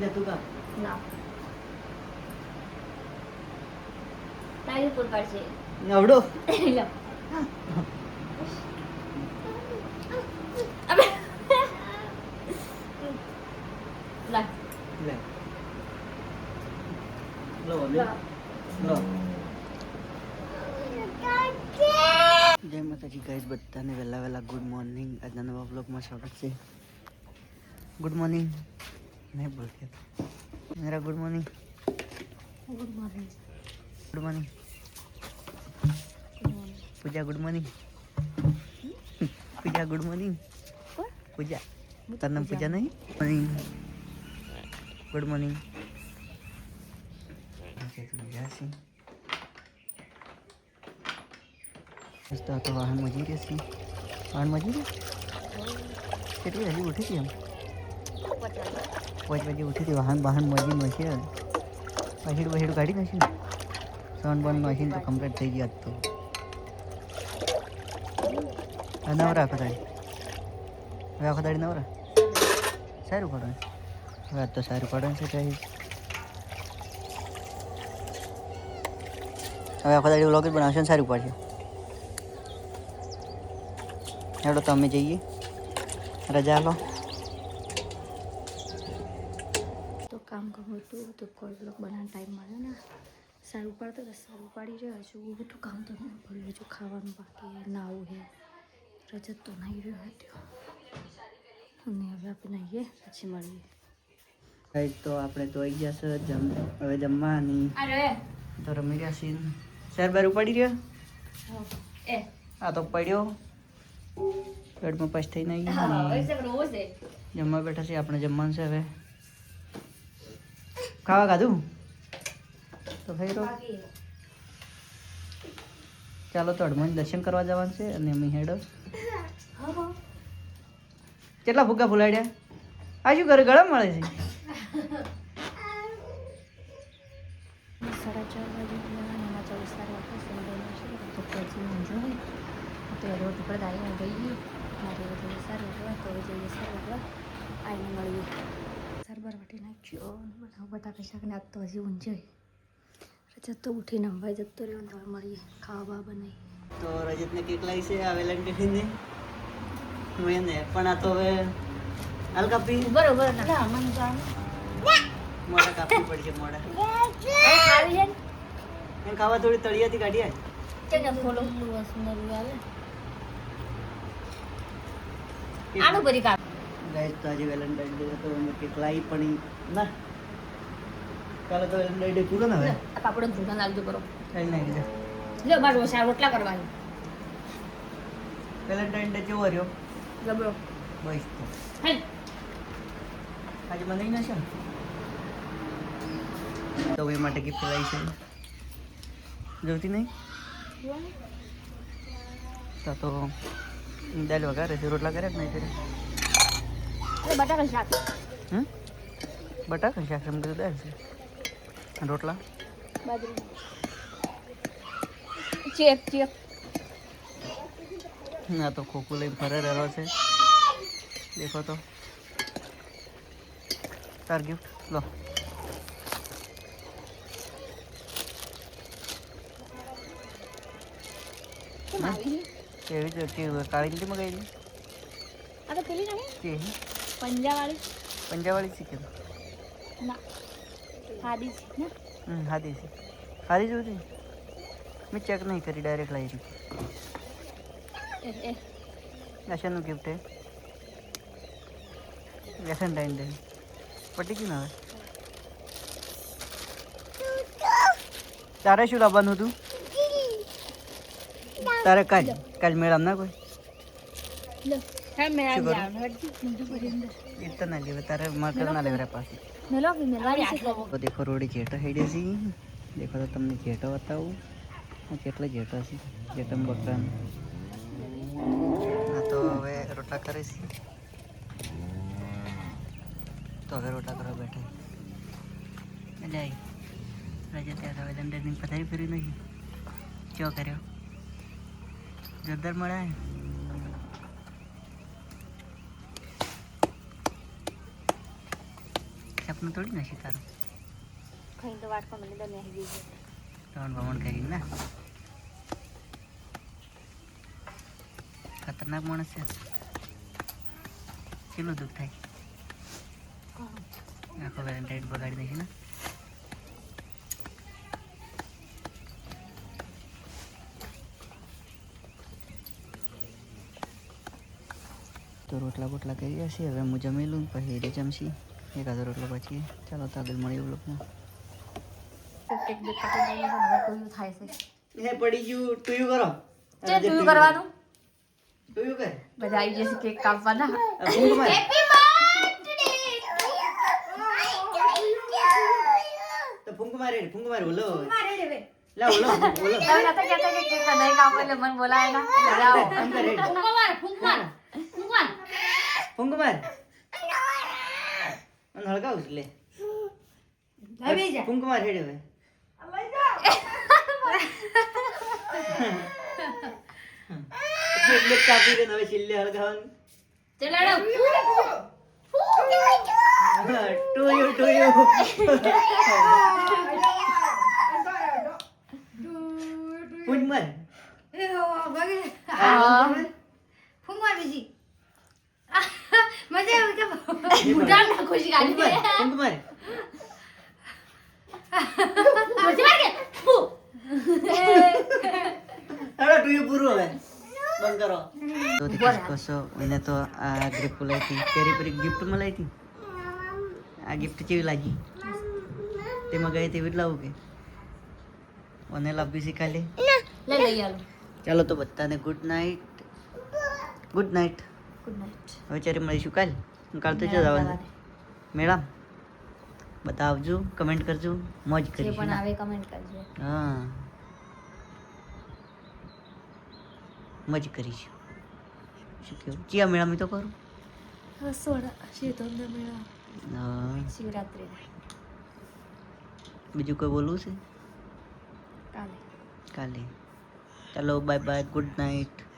લે તું કાપ ના તારી ઉપર પડશે નવડો લો લા લે લો લે લો જય માતાજી ગાઈઝ બધાને વહેલા વહેલા ગુડ મોર્નિંગ આજના નવા બ્લોગમાં સ્વાગત છે ગુડ મોર્નિંગ નહીં બોલતી મેરા good morning. Good morning. Good morning. Pooja good morning. Pooja good morning. Pooja. તારું નામ પૂજા. નહીં? મોર્નિંગ. Good morning. તો વાહન મજી રહેશે વાહન મજી રહે કેટલી હજી ઉઠી હતી એમ? પાંચ વાગે ઉઠી હતી વાહન વાહન મજી મશી પહીડ બહીડ કાઢી નાખ્યું સન બન મશીન તો કમ્પ્લીટ થઈ ગયા તો. નવરા આખો દાડી હવે આખો નવરા? સારું પડે. હવે તો સારું પડે છે કઈ. હવે આખો દાડી વ્લોગ જ બનાવશે ને સારું પડશે. હેડો તો અમે જઈએ. રજા લો તો કામ કરવું હતું તો કોઈ બ્લોક બનાવવાનો ટાઈમ મળ્યો ને. સારું પાડતો તો સારું પાડી રહ્યો હજુ બધું કામ તો ના પડ્યું હજુ ખાવાનું બાકી નાવું હે રજત તો નહીં રહ્યો હતો અને હવે આપણે નાહીએ પછી મળીએ. તો આપણે તો આવી ગયા છે જમ હવે જમવાની. તો રમી રહ્યા છીએ. સર બાર ઉપાડી રહ્યો? એ. આ તો પડ્યો. પેટમાં પછી થઈ નહીં જમવા બેઠા છીએ આપણે જમવાનું છે હવે. ખાવા ખાધું તો રહો ચાલો તો હનુમાન દર્શન કરવા જવાનું છે અને અમે હેડો. કેટલા ફુગ્ગા ફુલાડ્યા આ શું કરે ગળા મળે છે? સાડા ચાર વાગે ઉપર આવીને ગઈ. મારે સારું તો જઈએ સારું કરવા આવીને મળીએ. વાટી નાખ્યો બનાવ. બધા પૈસા ને આજ તો હજી ઊંઝો. રજત તો ઉઠીને અંબાઈ જતો રહ્યો ને હવે મળીએ. ખાવા બનાવી તો રજતને કેક લાવી છે આ વેલેન્ટાઇનને મેં ને પણ આ તો હવે હલકા પી બરોબર ના મન જાણ મોડા કાપવી પડશે મોડા ખાવી છે એમ ખાવા થોડી તળિયાથી કાઢી આય. કે ને ફોલો વસનરી આવે. આનું બધી કાપ ગાઈસ તો આજે વેલેન્ટાઇન ડે હતો. અમે કેક લાવી પણ ના. કાલે તો વેલેન્ટાઇન ડે પૂરો ને હવે? આ પાપડો ધૂળા નાખજો બરો કાલે નાખી દે. લ્યો મારો રોસા રોટલા કરવાની. વેલેન્ટાઇન ડે કેવો રહ્યો? જબરો બસ તો. હે. આજે બનાવી નાખશે ને? તો એ માટે ગિફ્ટ લાવી છે. જોતી નહીં? તો તો દાલ વઘારે છે રોટલા કર્યા જ નહીં કર્યા? બટાકા શાક. હમ? બટાકા શાક એમ કીધું દાળ છે. રોટલા? બાજરી. ચેક ચેક ના તો ખોખું લઈને ફરે રહેલો છે. દેખો તો. તાર ગિફ્ટ લો. કેવી કાળી નથી મગાઈ આ તો પેલી નહીં પંજાવાળી? પંજાબવાળી શીખે ના. હાદી છે ને? હમ હાદી છે. હાદી જોતી મેં ચેક નહીં કરી ડાયરેક્ટ લાવી એ ગિફ્ટ હે વેલેન્ટાઇન ડે પટી ને તારે શું લાવવાનું હતું? તારે કાલ કાલ મેળામ ના કોઈ? ના લેવે તારે માર્કર ના લેવરા પાસે મેલો કે મેલવારી છે દેખો રોડી જેઠો હેડે છે દેખો તો કેટલા છે બકરાન આ હવે રોટલા કરે છે તો હવે રોટલા કરવા બેઠા મજા આવી રજા ત્યાં હવે લંડનની પથારી ફેરી નહીં ચો કર્યો જોરદાર મળે સપનું તોડી નાખી તારું. ખાઈને તો વાટકો મને દમે નહીં છે. ત્રણ ભમણ કરી ના. ખતરનાક માણસ છે. કેટલું દુઃખ થાય? આખો વેલેન્ટાઇન બગાડી નાખી ને. તો રોટલા બોટલા કરી જશે હવે હું જમી લઉં પછી એ જમશી. એકાદો રોટલો પછી. ચાલો તો આગળ મળીએ થાય છે એ પડી ગયું. ટુયું કરો. તું કરવાનું. ટુયું કર. બધા આવી જશે કેક કાપવાના. તો ફૂંક મારે ફૂંક મારે ઓલો. લા ઓલો ઓલો. તમે નતા કહેતા કે કેક નહીં કાપો એટલે મને બોલાવે ના. ફૂંક માર. મને હળગાવું લે. ફૂંક માર હેડ હવે એટલે કાપી દે ને હવે છેલ્લે હળગાવાનું યુ ટુ ફૂંક માર હા. ફૂંક માર ફૂંક માર હેડો ટુયું પૂરું હવે. બંધ કરો. તો કશો એને તો આ ગ્રીપ લાવી હતી. પેરી પેરી ગિફ્ટમાં લાવી હતી. આ ગિફ્ટ કેવી લાગી? તેમાં ગઈ તેવી જ લાવું કે? મને લાવ્યું છે કાલે લે લઈ આલો ચાલો તો બધાને good night good night good night હવે ચારે મળીશું કાલ કાલ તો જ આવવાનું આવજો કમેન્ટ કરજો મોજ કરી પણ આવે કમેન્ટ કરજો. હા. મોજ કરીશું. શું કેવું? ચિયા મેળામાં તો કરું? સોડા. શેતોંદર મેળા. હા. બીજું કોઈ બોલવું છે? કાલે. કાલે. ચાલો બાય બાય ગુડ નાઇટ